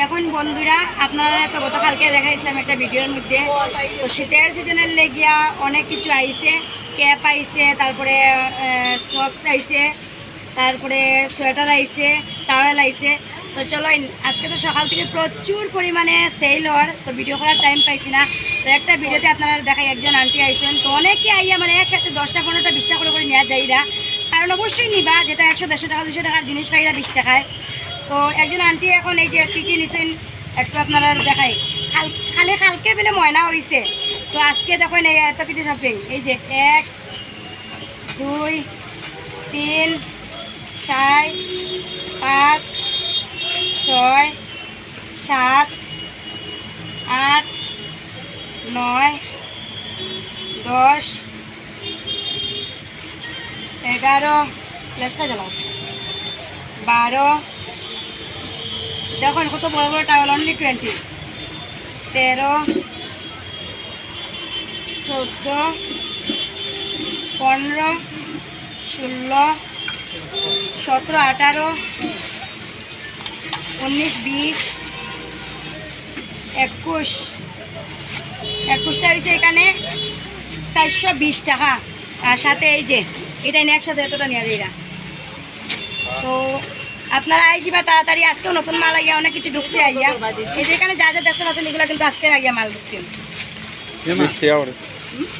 দেখুন বন্ধুরা, আপনারা তো গতকালকে দেখাইছিলাম একটা ভিডিওর মধ্যে। তো শীতের সিজনের লেগিয়া অনেক কিছু আইছে। ক্যাপ আইছে, তারপরে সক্স আইছে, তারপরে সোয়েটার আইছে টাওয়েল আইছে। তো চলো আজকে তো সকাল থেকে প্রচুর পরিমাণে সেল হওয়ার, তো ভিডিও করার টাইম পাইছি না। তো একটা ভিডিওতে আপনারা দেখাই, একজন আন্টি আইছেন। তো অনেকে আইয়া মানে একসাথে দশটা, পনেরোটা, বিশটা করে করে নেওয়া যাইরা। কারণ অবশ্যই নিবা, যেটা একশো, দেড়শো টাকা দুশো টাকার জিনিস পাইরা বিশ টাকায়। তো একজন আন্টি এখন এই যে কী কী নিছেন, একটু আপনারা দেখাই। খাল খালি কালকে বেলে ময়না হয়েছে তো আজকে দেখেন এই এত কিছু শপিং এই যে এক, দুই, তিন, চার, পাঁচ, ছয়, সাত, আট, নয়, দশ, এগারো প্লেসটা জ্বালাও। বারো দেখুন, কত বড় বড় টাওয়াল অনলি টোয়েন্টি তেরো, চোদ্দ, পনেরো, ষোলো, সতেরো, আঠারো, উনিশ, বিশ, একুশ। একুশটা হয়েছে এখানে চারশো বিশ টাকা। আর সাথে এই যে, এটা নিয়ে একসাথে এতটা নেওয়া যায়। তো আপনারা আইজি বা তাড়াতাড়ি, আজকেও নতুন মাল আইয়া অনেক কিছু ঢুকছে আইয়া। এই যে এখানে যা যা দেখতে পাচ্ছেন, এগুলো কিন্তু আজকে আইয়া মাল ঢুকছে।